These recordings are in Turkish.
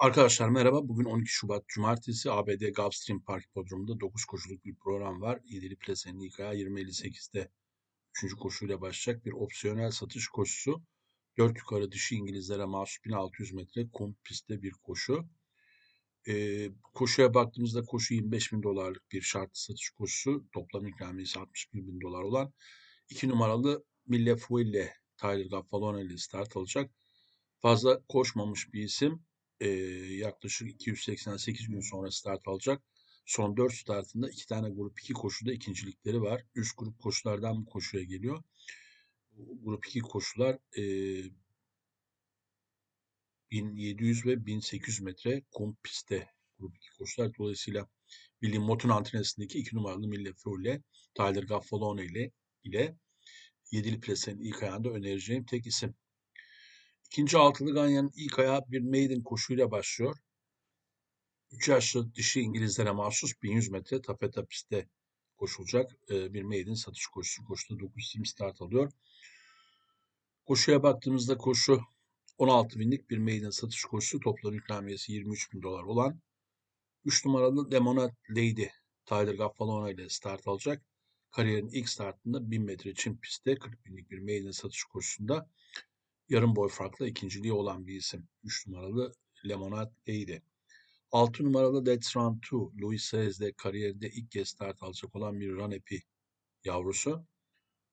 Arkadaşlar merhaba. Bugün 12 Şubat Cumartesi ABD Gulfstream Park Hipodromu'nda 9 koşuluk bir program var. 7'li plasenin ilk ayağı 20.58'de 3. koşuyla başlayacak bir opsiyonel satış koşusu. 4 yukarı dişi İngilizlere mahsus 1600 metre kum pistte bir koşu. Ee, koşuya baktığımızda koşu 25 bin dolarlık bir şartlı satış koşusu. Toplam ikramiyesi 61 bin dolar olan 2 numaralı Mille Fuille Tyler Gaffalone ile start alacak. Fazla koşmamış bir isim e, yaklaşık 288 gün sonra start alacak. Son 4 startında 2 tane grup 2 koşuda ikincilikleri var. Üst grup koşulardan bu koşuya geliyor. Grup 2 koşular e, 1700 ve 1800 metre kum pistte grup 2 koşular. Dolayısıyla William Mott'un antrenesindeki 2 numaralı Mille ile Tyler Gaffalone ile ile 7'li plasenin ilk ayağında önereceğim tek isim. İkinci altılı Ganyan'ın ilk ayağı bir maiden koşuyla başlıyor. 3 yaşlı dişi İngilizlere mahsus 1100 metre tapeta pistte koşulacak bir maiden satış koşusu. Koşuda 9 isim start alıyor. Koşuya baktığımızda koşu 16 binlik bir maiden satış koşusu. Toplam ikramiyesi 23 bin dolar olan 3 numaralı Lemonade Lady Tyler Gaffalone ile start alacak. Kariyerin ilk startında 1000 metre çim pistte 40 binlik bir maiden satış koşusunda yarım boy farklı ikinciliği olan bir isim. 3 numaralı Lemonade Lady. 6 numaralı Let's Run 2, Louis Saez'de kariyerinde ilk kez start alacak olan bir run epi yavrusu.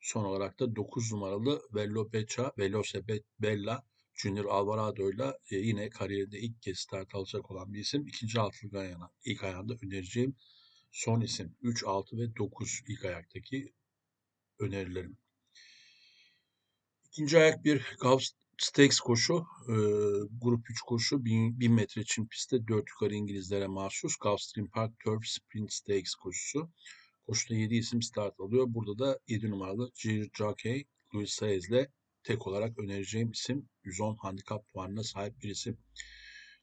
Son olarak da 9 numaralı Vello Becha, Veloce Bella Junior Alvarado ile yine kariyerinde ilk kez start alacak olan bir isim. İkinci altılı ayağına, ilk ayağında önereceğim son isim. 3, 6 ve 9 ilk ayaktaki önerilerim. İkinci ayak bir Gulf Stakes koşu. E, grup 3 koşu 1000, 1000 metre çim pistte 4 yukarı İngilizlere mahsus Gulfstream Park Turf Sprint Stakes koşusu. Koşuda 7 isim start alıyor. Burada da 7 numaralı G. Jockey Louis Saez ile tek olarak önereceğim isim 110 handikap puanına sahip bir isim.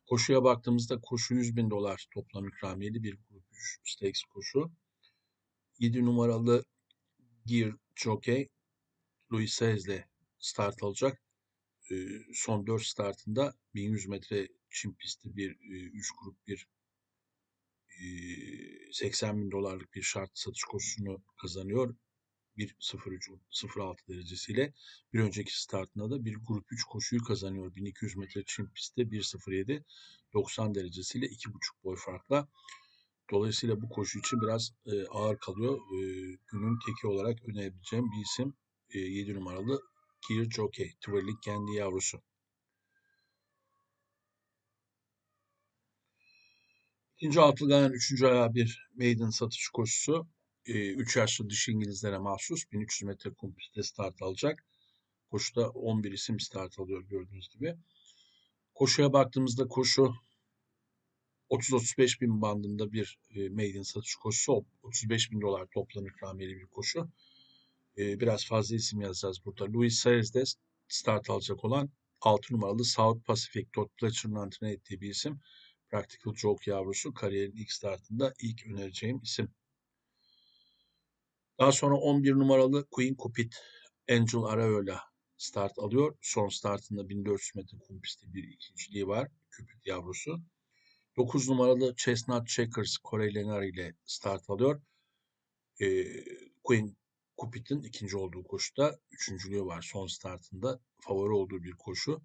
Koşuya baktığımızda koşu 100 bin dolar toplam ikramiyeli bir grup 3 stakes koşu. 7 numaralı Gear Jockey Louis Saez ile start alacak. son 4 startında 1100 metre çim pisti bir 3 grup bir 80 bin dolarlık bir şart satış koşusunu kazanıyor. 1.03-06 derecesiyle bir önceki startında da bir grup 3 koşuyu kazanıyor. 1200 metre çim pistte 1.07 90 derecesiyle 2.5 boy farkla. Dolayısıyla bu koşu için biraz e, ağır kalıyor. E, günün teki olarak önerebileceğim bir isim e, 7 numaralı Gear Jockey, Twirling kendi yavrusu. İkinci Altılgan'ın üçüncü ayağı bir maiden satış koşusu. 3 ee, yaşlı dişi İngilizlere mahsus 1300 metre kum pistte start alacak. Koşuda 11 isim start alıyor gördüğünüz gibi. Koşuya baktığımızda koşu 30-35 bin bandında bir e, maiden satış koşusu. 35 bin dolar toplam ikramiyeli bir koşu biraz fazla isim yazacağız burada. Louis Sayes'de start alacak olan 6 numaralı South Pacific Todd Pletcher'ın antrenör ettiği bir isim. Practical Joke yavrusu kariyerin ilk startında ilk önereceğim isim. Daha sonra 11 numaralı Queen Cupid Angel Araola start alıyor. Son startında 1400 metre kum bir ikinciliği var. Cupid yavrusu. 9 numaralı Chestnut Checkers Corey Lenar ile start alıyor. Ee, Queen Kupit'in ikinci olduğu koşuda üçüncülüğü var son startında. Favori olduğu bir koşu.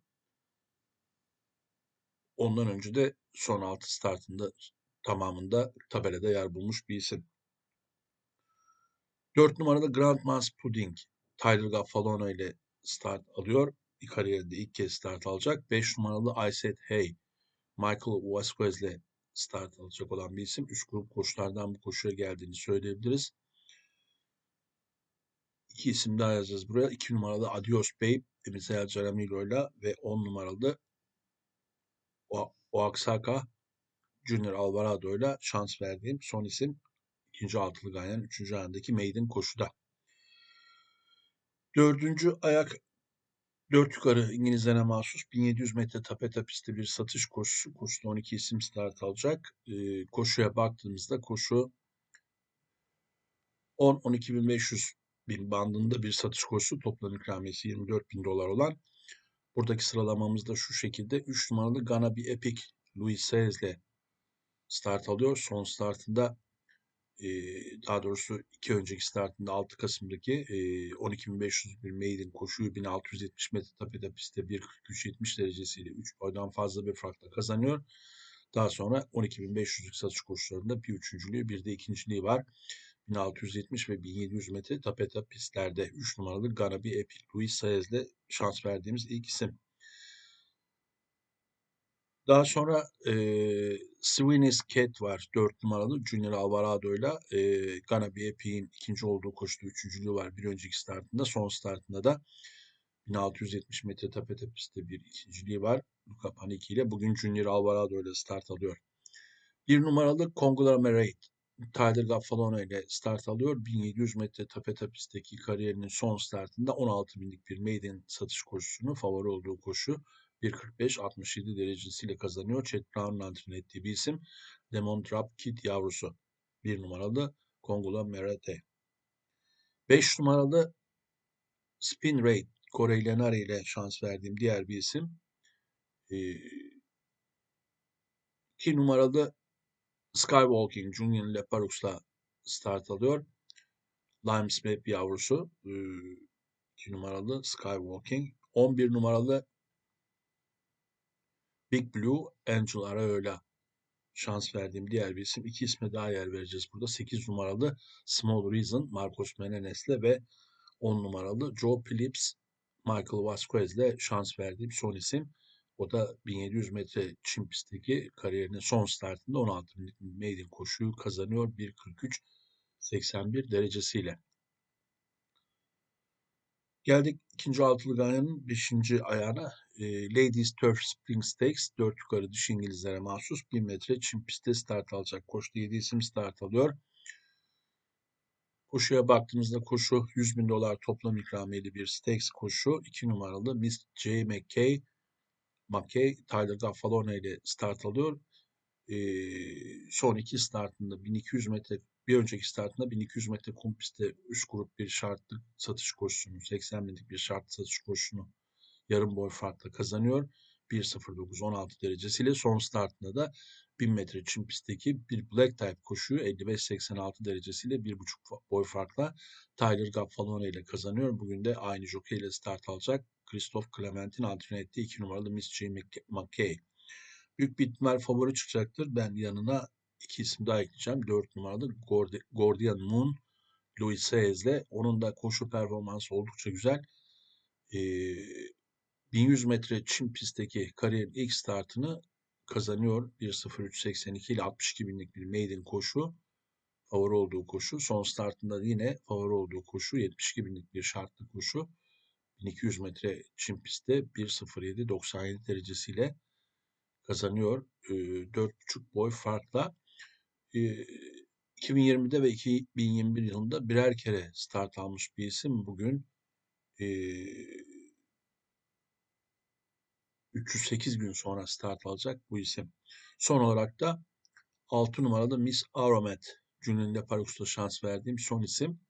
Ondan önce de son altı startında tamamında tabelada yer bulmuş bir isim. Dört numaralı Grandmas Pudding Tyler Gaffalone ile start alıyor. Kariyerinde ilk kez start alacak. Beş numaralı I Said Hey Michael Vasquez ile start alacak olan bir isim. Üst grup koşulardan bu koşuya geldiğini söyleyebiliriz. İki isim daha yazacağız buraya. İki numaralı Adios Babe Misael Jaramillo ile ve on numaralı Oaxaca Junior Alvarado ile şans verdiğim son isim ikinci altılı Ganyan üçüncü ayındaki maiden koşuda. Dördüncü ayak dört yukarı İngilizlere mahsus 1700 metre tapeta pisti bir satış koşusu. Koşuda 12 isim start alacak. Ee, koşuya baktığımızda koşu 10-12.500 bin bandında bir satış koşusu toplam ikramiyesi 24 bin dolar olan buradaki sıralamamız da şu şekilde 3 numaralı Gana bir Epic Louis Saez'le start alıyor. Son startında e, daha doğrusu iki önceki startında 6 Kasım'daki e, 12.501 maiden koşuyu 1670 metre tepede pistte 1.43.70 derecesiyle 3 boydan fazla bir farkla kazanıyor. Daha sonra 12.500'lük satış koşularında bir üçüncülüğü bir de ikinciliği var. 1670 ve 1700 metre tapeta pistlerde 3 numaralı Ganabi Epic Louis Saez'le şans verdiğimiz ilk isim. Daha sonra e, Sweeney's Cat var 4 numaralı Junior Alvarado'yla e, Ganabi Epic'in ikinci olduğu koştu. Üçüncülüğü var bir önceki startında. Son startında da 1670 metre tapeta pistte bir ikinciliği var. Luca Panicki ile bugün Junior Alvarado ile start alıyor. Bir numaralı Conglomerate Tyler Gaffalone ile start alıyor. 1700 metre tapeta pistteki kariyerinin son startında 16 binlik bir maiden satış koşusunu favori olduğu koşu 1.45-67 derecesiyle kazanıyor. Chet Brown'un antrenör ettiği bir isim. Demon Drop Kid yavrusu. Bir numaralı Kongola Merate. 5 numaralı Spin Rate Corey Lenari ile şans verdiğim diğer bir isim. 2 numaralı Skywalking Junior Leparox'la start alıyor. Lime Smith yavrusu. 2 numaralı Skywalking. 11 numaralı Big Blue Angel Arao'yla şans verdiğim diğer bir isim. İki isme daha yer vereceğiz burada. 8 numaralı Small Reason Marcos Menenes'le ve 10 numaralı Joe Phillips Michael Vasquez'le şans verdiğim son isim. O da 1700 metre çim pistteki kariyerinin son startında 16 binlik maiden koşuyu kazanıyor 1.43 81 derecesiyle. Geldik ikinci altılı ganyanın beşinci ayağına. E, Ladies Turf Spring Stakes. Dört yukarı dış İngilizlere mahsus 1 metre çim pistte start alacak. Koştu 7 isim start alıyor. Koşuya baktığımızda koşu 100 bin dolar toplam ikramiyeli bir stakes koşu. 2 numaralı Miss J. McKay, McKay Tyler Gaffalone ile start alıyor. Ee, son iki startında 1200 metre bir önceki startında 1200 metre kum pistte üst grup bir şartlı satış koşusunu 80 binlik bir şartlı satış koşusunu yarım boy farkla kazanıyor. 1.09-16 derecesiyle son startında da 1000 metre çim pistteki bir black type koşuyu 55-86 derecesiyle 1.5 boy farkla Tyler Gaffalone ile kazanıyor. Bugün de aynı jockey ile start alacak. Christoph Clement'in antrenör ettiği 2 numaralı J. McKay. Büyük bir ihtimal favori çıkacaktır. Ben yanına iki isim daha ekleyeceğim. 4 numaralı Gordian Moon Louis Saez'le. Onun da koşu performansı oldukça güzel. Ee, 1100 metre çim pistteki kariyerin ilk startını kazanıyor. 1.03.82 ile 62 binlik bir maiden koşu. Favori olduğu koşu. Son startında yine favori olduğu koşu. 72 binlik bir şartlı koşu. 1200 metre çim pistte 1.07.97 derecesiyle kazanıyor. 4.5 boy farkla. 2020'de ve 2021 yılında birer kere start almış bir isim. Bugün 308 gün sonra start alacak bu isim. Son olarak da 6 numaralı Miss Aromet Julian Leparox'ta şans verdiğim son isim.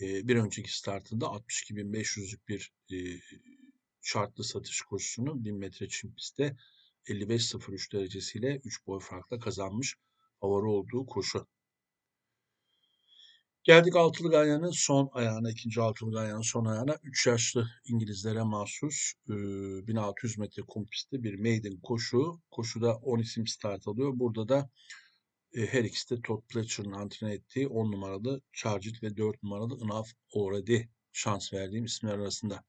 Bir önceki startında 62.500'lük bir şartlı satış koşusunu 1000 metre çim pistte 55.03 derecesiyle 3 boy farkla kazanmış favori olduğu koşu. Geldik altılı ganyanın son ayağına, ikinci altılı ganyanın son ayağına. 3 yaşlı İngilizlere mahsus 1600 metre kum pistte bir maiden koşu. Koşuda 10 isim start alıyor. Burada da her ikisi de Todd Pletcher'ın antrenör ettiği 10 numaralı Charged ve 4 numaralı Enough Already şans verdiğim isimler arasında.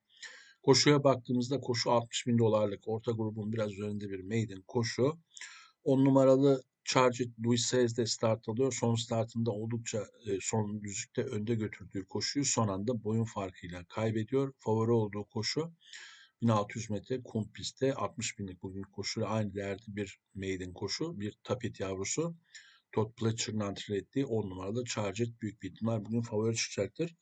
Koşuya baktığımızda koşu 60 bin dolarlık orta grubun biraz üzerinde bir maiden koşu. 10 numaralı Charged Luis Saez de start alıyor. Son startında oldukça e, son düzlükte önde götürdüğü koşuyu son anda boyun farkıyla kaybediyor. Favori olduğu koşu 1600 metre kum pistte 60 binlik bugün koşuyla aynı değerde bir maiden koşu. Bir tapet yavrusu. Todd Pletcher'ın antrenör ettiği 10 numaralı Charged büyük bir ihtimal bugün favori çıkacaktır.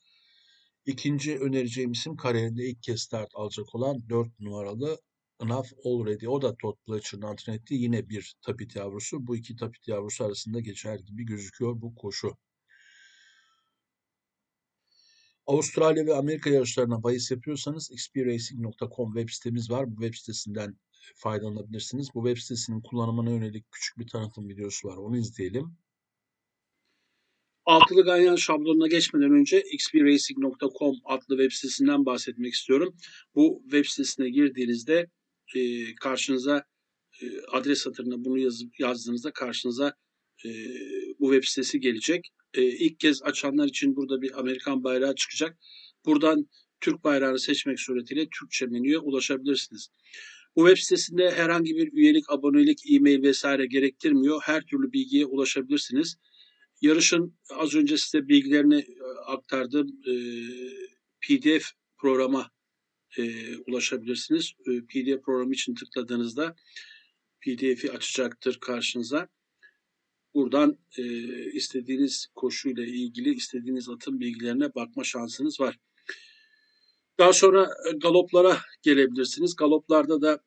İkinci önereceğim isim kariyerinde ilk kez start alacak olan 4 numaralı Enough Already. O da Todd Pletcher'ın antrenör ettiği yine bir tapit yavrusu. Bu iki tapit yavrusu arasında geçer gibi gözüküyor bu koşu. Avustralya ve Amerika yarışlarına bahis yapıyorsanız xpracing.com web sitemiz var. Bu web sitesinden faydalanabilirsiniz. Bu web sitesinin kullanımına yönelik küçük bir tanıtım videosu var. Onu izleyelim. Altılı ganyan şablonuna geçmeden önce xpracing.com adlı web sitesinden bahsetmek istiyorum. Bu web sitesine girdiğinizde e, karşınıza e, adres satırına bunu yazıp yazdığınızda karşınıza e, bu web sitesi gelecek. E, ilk kez açanlar için burada bir Amerikan bayrağı çıkacak. Buradan Türk bayrağını seçmek suretiyle Türkçe menüye ulaşabilirsiniz. Bu web sitesinde herhangi bir üyelik, abonelik, e-mail vesaire gerektirmiyor. Her türlü bilgiye ulaşabilirsiniz. Yarışın az önce size bilgilerini e, aktardığım e, PDF programa e, ulaşabilirsiniz. E, PDF programı için tıkladığınızda PDF'i açacaktır karşınıza. Buradan e, istediğiniz koşuyla ilgili istediğiniz atın bilgilerine bakma şansınız var. Daha sonra e, galoplara gelebilirsiniz. Galoplarda da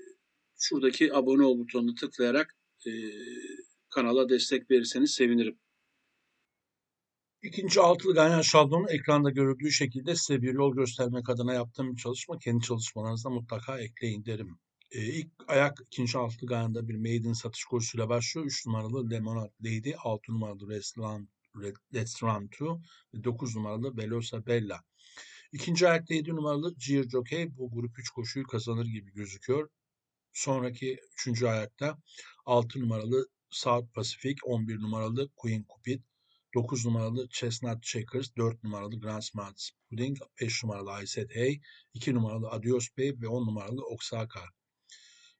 şuradaki abone ol butonunu tıklayarak e, kanala destek verirseniz sevinirim. İkinci altılı ganyan şablonu ekranda görüldüğü şekilde size bir yol göstermek adına yaptığım bir çalışma. Kendi çalışmalarınızda mutlaka ekleyin derim. Ee, ilk ayak ikinci altılı ganyanda bir maiden satış koşusuyla başlıyor. 3 numaralı Lemonade Lady, 6 numaralı Restaurant, Run 2 ve 9 numaralı Velosa Bella. İkinci ayakta 7 numaralı Gir Jockey bu grup 3 koşuyu kazanır gibi gözüküyor. Sonraki üçüncü ayakta 6 numaralı South Pacific, 11 numaralı Queen Cupid, 9 numaralı Chestnut Checkers, 4 numaralı Grand Smarts Pudding, 5 numaralı I Said Hey, 2 numaralı Adios Babe ve 10 numaralı Oaxaca.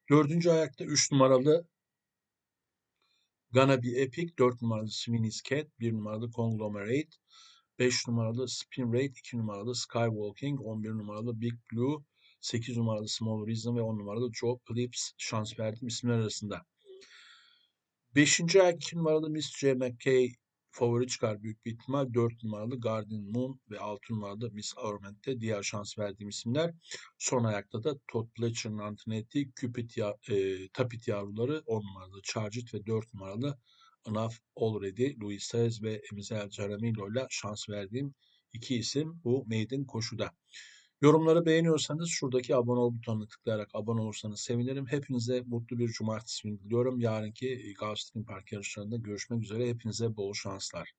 Dördüncü ayakta 3 numaralı Gonna Be Epic, 4 numaralı Sweeney's Cat, 1 numaralı Conglomerate, 5 numaralı Spin Rate, 2 numaralı Skywalking, 11 numaralı Big Blue, 8 numaralı Small Reason ve 10 numaralı Joe Clips şans verdiğim isimler arasında. 5. ayak 2 numaralı Miss J. McKay favori çıkar büyük bir ihtimal. 4 numaralı Guardian Moon ve 6 numaralı Miss Arment'te diğer şans verdiğim isimler. Son ayakta da Todd Pletcher'ın Antonetti, Cupid ya, e, Tapit yavruları 10 numaralı Charged ve 4 numaralı Enough Already, Luis Saez ve Emizel Jaramillo ile şans verdiğim iki isim bu maiden koşuda. Yorumları beğeniyorsanız şuradaki abone ol butonuna tıklayarak abone olursanız sevinirim. Hepinize mutlu bir cumartesi günü diliyorum. Yarınki Gulfstream Park yarışlarında görüşmek üzere. Hepinize bol şanslar.